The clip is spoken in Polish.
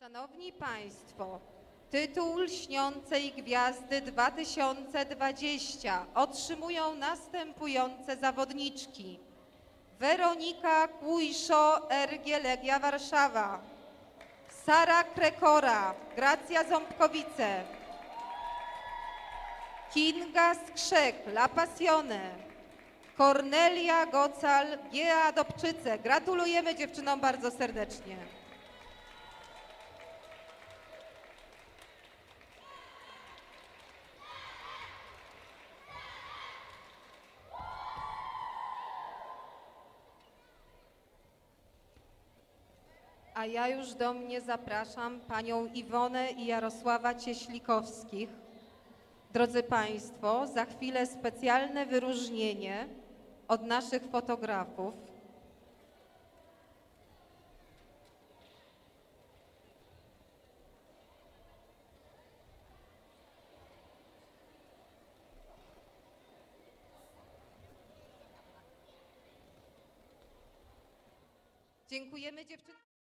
Szanowni Państwo, tytuł Lśniącej Gwiazdy 2020 otrzymują następujące zawodniczki. Weronika Kłujszo, RG Legia Warszawa. Sara Krekora, Gracja Ząbkowice. Kinga Skrzek, La Passione. Kornelia Gocal, GA Dobczyce. Gratulujemy dziewczynom bardzo serdecznie. A ja już do mnie zapraszam panią Iwonę i Jarosława Cieślikowskich. Drodzy Państwo, za chwilę specjalne wyróżnienie od naszych fotografów. Dziękujemy dziewczynom.